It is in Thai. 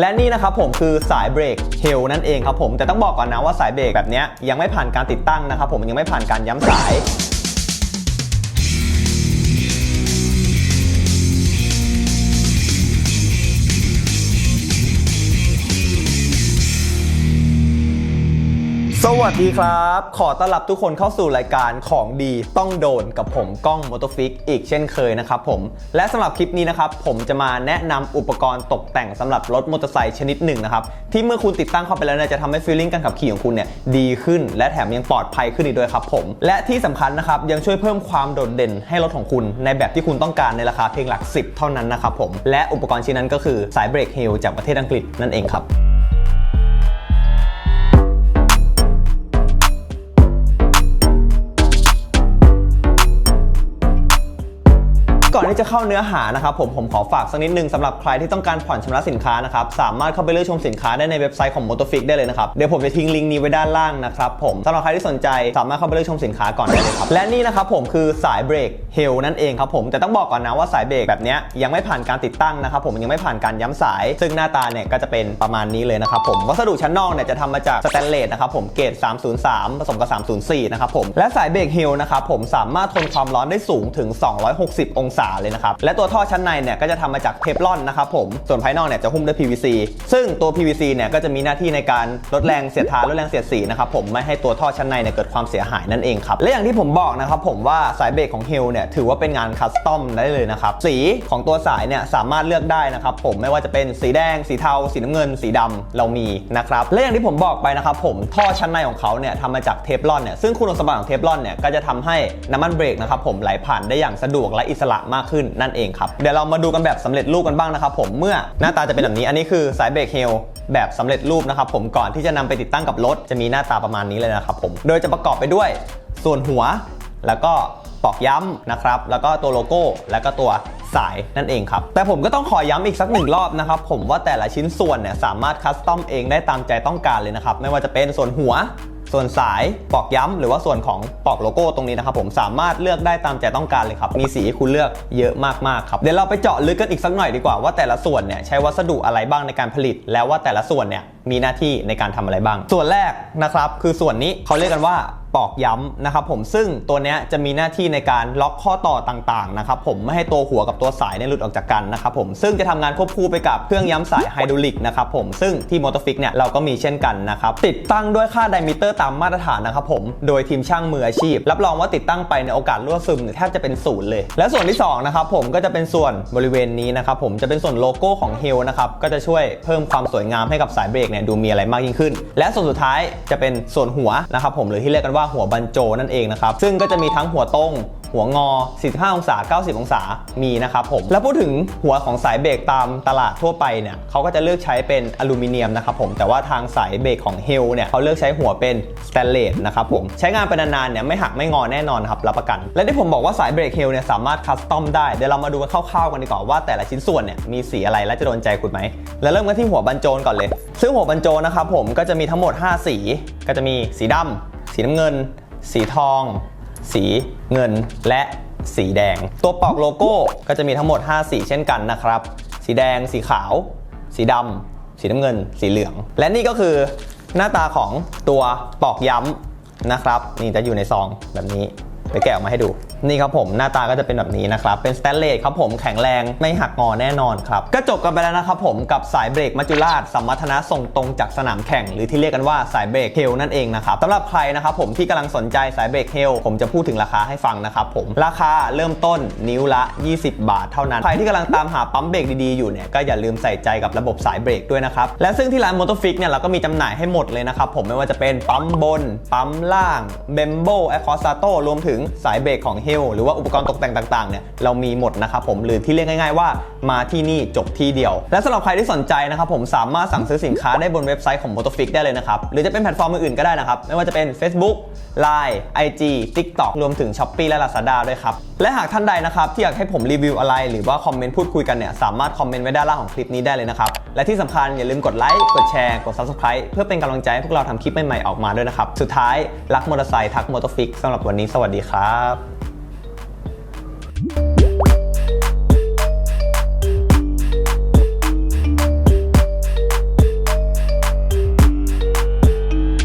และนี่นะครับผมคือสายเบรกเฮลนั่นเองครับผมแต่ต้องบอกก่อนนะว่าสายเบรกแบบนี้ยังไม่ผ่านการติดตั้งนะครับผมยังไม่ผ่านการย้ำสาย สวัสดีครับ ขอต้อนรับทุกคนเข้าสู่รายการของดีต้องโดนกับผมกล้องมอเตอร์ฟิกอีกเช่นเคยนะครับผม และสำหรับคลิปนี้นะครับ ผมจะมาแนะนำอุปกรณ์ตกแต่งสำหรับรถมอเตอร์ไซค์ชนิดหนึ่งนะครับ ที่เมื่อคุณติดตั้งเข้าไปแล้วเนี่ยจะทำให้ฟีลลิ่งการขับขี่ของคุณเนี่ยดีขึ้น และแถมยังปลอดภัยขึ้นอีกด้วยครับผม และที่สำคัญนะครับยังช่วยเพิ่มความโดดเด่นให้รถของคุณ ในแบบที่คุณต้องการในราคาเพียงหลัก 10 เท่านั้นนะครับผมและอุปกรณ์ชิ้นนั้นก็คือสายเบรกเฮลจากประเทศอังกฤษนั่นเองครับ ที่จะเข้าเนื้อหานะครับผมผมขอฝากสักนิดนึงสำหรับใครที่ต้องการผ่อนชำระสินค้านะครับสามารถเข้าไปเลือกชมสินค้าได้ในเว็บไซต์ของ Motofix ได้เลยนะครับเดี๋ยวผมจะทิ้งลิงก์นี้ไว้ด้านล่างนะครับผมสำหรับใครที่สนใจสามารถเข้าไปเลือกชมสินค้าก่อนได้เลยครับและนี่นะครับผมคือสายเบรกเฮลนั่นเองครับผมแต่ต้องบอกก่อนนะว่าสายเบรกแบบนี้ยยังไม่ผ่านการติดตั้งนะครับผมยังไม่ผ่านการย้ำสาย ซึ่งหน้าตาเนี่ยก็จะเป็นประมาณนี้เลยนะครับผมวัสดุชั้นนอกเนี่ยจะทำมาจากสแตนเลสนะครับผมเกรด303 ผสมกับ 304นะครับผมและสายเบรกเฮลนะครับผมสามารถทนความร้อนได้สูงถึง 260 องศาเลยนะครับ และตัวท่อชั้นในเนี่ยก็จะทำมาจากเทฟลอนนะครับผม ส่วนภายนอกเนี่ยจะหุ้มด้วย PVC ซึ่งตัว PVC เนี่ยก็จะมีหน้าที่ในการลดแรงเสียดทานลดแรงเสียดสีนะครับผมไม่ให้ตัวท่อชั้นในเนี่ยเกิดความเสียหายนั่นเองครับและอย่างที่ผมบอกนะครับผมว่าสายเบรกของเฮลเนี่ยถือว่าเป็นงานคัสตอมได้เลยนะครับสีของตัวสายเนี่ยสามารถเลือกได้นะครับผมไม่ว่าจะเป็นสีแดง สีเทา สีน้ำเงิน สีดำเรามีนะครับและอย่างที่ผมบอกไปนะครับผมท่อชั้นในของเขาเนี่ยทำมาจากเทฟลอนเนี่ยซึ่งคุณสมบัติของเทฟลอนเนี่ยก็จะทำให้น้ำมันเบรกนะครับผมไหลผ่านได้อย่างสะดวกและอิสระมากขึ้นนั่นเองครับ เดี๋ยวเรามาดูกันแบบสำเร็จรูปกันบ้างนะครับผมเมื่อหน้าตาจะเป็นแบบนี้อันนี้คือสายเบรกเฮลแบบสำเร็จรูปนะครับผมก่อนที่จะนำไปติดตั้งกับรถ จะมีหน้าตาประมาณนี้เลยนะครับผมโดยจะประกอบไปด้วยส่วนหัว แล้วก็ปอกย้ำนะครับ แล้วก็ตัวโลโก้ แล้วก็ตัวสายนั่นเองครับ แต่ผมก็ต้องขอย้ำอีกสักหนึ่งรอบนะครับ ผมว่าแต่ละชิ้นส่วนเนี่ยสามารถคัสตอมเองได้ตามใจต้องการเลยนะครับ ไม่ว่าจะเป็นส่วนหัว ส่วนสายปอกย้ำหรือว่าส่วนของปอกโลโก้ตรงนี้นะครับผมสามารถเลือกได้ตามใจต้องการเลยครับ มีสีให้คุณเลือกเยอะมากๆครับเดี๋ยวเราไปเจาะลึกกันอีกสักหน่อยดีกว่าว่าแต่ละส่วนเนี่ยใช้วัสดุอะไรบ้างในการผลิต แล้วว่าแต่ละส่วนเนี่ยมีหน้าที่ในการทำอะไรบ้าง ส่วนแรกนะครับคือส่วนนี้เขาเรียกกันว่า ปอกย้ำนะครับผมซึ่งตัวนี้จะมีหน้าที่ในการล็อกข้อต่อต่างๆนะครับผมไม่ให้ตัวหัวกับตัวสายเนี่ยหลุดออกจากกันนะครับผมซึ่งจะทำงานควบคู่ไปกับเครื่องย้ำสายไฮดรอลิกนะครับผมซึ่งที่มอเตอร์ฟิกเนี่ยเราก็มีเช่นกันนะครับติดตั้งด้วยค่าไดมิเตอร์ตามมาตรฐานนะครับผมโดยทีมช่างมืออาชีพ รับรองว่าติดตั้งไปในโอกาสรั่วซึมแทบจะเป็นศูนย์เลย และส่วนที่สองนะครับผมก็จะเป็นส่วนบริเวณนี้นะครับผมจะเป็นส่วนโลโก้ของ h ฮลนะครับก็จะช่วยเพิ่มความสวยงามให้กับสายเบรกเนี่ยดูมีอะไรมากยิ่งขึ้น และส่วนสุดท้ายจะเป็นส่วนหัวนะครับผมหรือที่เรียกกันว่าหัวบันโจนั่นเองนะครับ ซึ่งก็จะมีทั้งหัวตรง หัวงอ 45 องศา 90 องศา มีนะครับผม แล้วพูดถึงหัวของสายเบรกตามตลาดทั่วไปเนี่ยเขาก็จะเลือกใช้เป็นอลูมิเนียมนะครับผม แต่ว่าทางสายเบรกของเฮลเนี่ยเขาเลือกใช้หัวเป็นสแตนเลสนะครับผม ใช้งานไปนานๆเนี่ยไม่หักไม่งอแน่นอนครับรับประกัน และที่ผมบอกว่าสายเบรกเฮลเนี่ยสามารถคัสตอมได้ เดี๋ยวเรามาดูกันคร่าวๆกันดีกว่าว่าแต่ละชิ้นส่วนเนี่ยมีสีอะไรและจะโดนใจคุณไหม แล้วเริ่มกันที่หัวบรรโจนก่อนเลย ซึ่งหัวบรรโจนนะครับผมก็จะมีทั้งหมด 5 สี ก็จะมีสีดำ สีน้ำเงิน สีทอง สีเงินและสีแดง ตัวปอกโลโก้ก็จะมีทั้งหมด 5 สีเช่นกันนะครับ สีแดง สีขาว สีดำ สีน้ำเงิน สีเหลือง และนี่ก็คือหน้าตาของตัวปอกย้ำนะครับ นี่จะอยู่ในซองแบบนี้ ไปแกะออกมาให้ดู นี่ครับผมหน้าตาก็จะเป็นแบบนี้นะครับ เป็นสแตนเลสครับผมแข็งแรงไม่หักงอแน่นอนครับ ก็จบกันไปแล้วนะครับผมกับสายเบรกมัจจุราชสัมมัทนะส่งตรงจากสนามแข่ง หรือที่เรียกกันว่าสายเบรกเฮลนั่นเองนะครับสำหรับใครนะครับผมที่กำลังสนใจสายเบรกเฮลผมจะพูดถึงราคาให้ฟังนะครับผมราคาเริ่มต้นนิ้วละ 20 บาทเท่านั้น ใครที่กำลังตามหาปั๊มเบรกดีๆอยู่เนี่ยก็อย่าลืมใส่ใจกับระบบสายเบรกด้วยนะครับและซึ่งที่ร้านมอเตอร์ฟิกเนี่ยเราก็มีจำหน่ายให้หมดเลยนะครับผมไม่ว่าจะเป็นปั๊มบนปั๊มล่างเบมโบแอคอสซาโตรวมถึงสายเบรกของเฮลหรือว่าอุปกรณ์ตกแต่งต่างๆเนี่ยเรามีหมดนะครับผมหรือที่เรียกง่าย ๆ ว่ามาที่นี่จบที่เดียว และสำหรับใครที่สนใจนะครับผมสามารถสั่งซื้อสินค้าได้บนเว็บไซต์ของ m o t o f i x ได้เลยนะครับหรือจะเป็นแพลตฟอร์มอื่นๆก็ได้นะครับไม่ว่าจะเป็น Facebook Line IG TikTok รวมถึง Shopee และ Lazada ด้วยครับและหากท่านใดนะครับที่อยากให้ผมรีวิวอะไร หรือว่าคอมเมนต์พูดคุยกันเนี่ยสามารถคอมเมนต์ไว้ด้านล่างของคลิปนี้ได้เลยนะครับ และที่สำคัญอย่าลืมกดไลค์กดแชร์กด Subscribe เพื่อเป็นกำลังใจให้พวกเราทำคลิปใหม่ๆออกมาด้วยนะครับ สุดท้ายรักมอเตอร์ไซค์ทักมอเตอร์ฟิกสำหรับวันนี้สวัสดีครับ